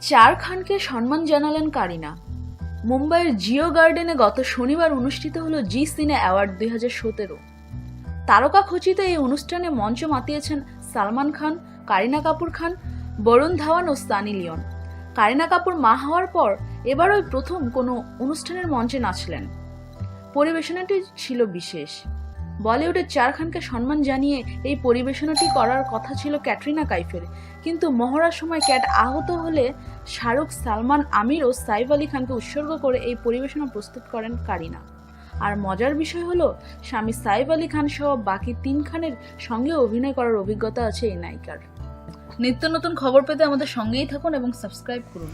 চার খানকে সম্মান জানালেন কারিনা। মুম্বাইয়ের জিও গার্ডেনে গত শনিবার অনুষ্ঠিত হল জি সিনে অ্যাওয়ার্ড দুই হাজার সতেরো। তারকা খচিত এই অনুষ্ঠানে মঞ্চ মাতিয়েছেন সালমান খান, কারিনা কাপুর খান, বরুণ ধাওয়ান ও সানি লিওন। কারিনা কাপুর মা হওয়ার পর এবার ওই প্রথম কোনো অনুষ্ঠানের মঞ্চে নাচলেন। পরিবেশনাটি ছিল বিশেষ। বলিউডের চার খানকে সম্মান জানিয়ে এই পরিবেশনাটি করার কথা ছিল ক্যাটরিনা কাইফের। কিন্তু মহড়ার সময় ক্যাট আহত হলে শাহরুখ, সালমান, আমির ও সাইফ আলী খানকে উৎসর্গ করে এই পরিবেশনা প্রস্তুত করেন কারিনা। আর মজার বিষয় হলো, স্বামী সাইফ আলী খান সহ বাকি তিন খানের সঙ্গে অভিনয় করার অভিজ্ঞতা আছে এই নায়িকার। নিত্য নতুন খবর পেতে আমাদের সঙ্গেই থাকুন এবং সাবস্ক্রাইব করুন।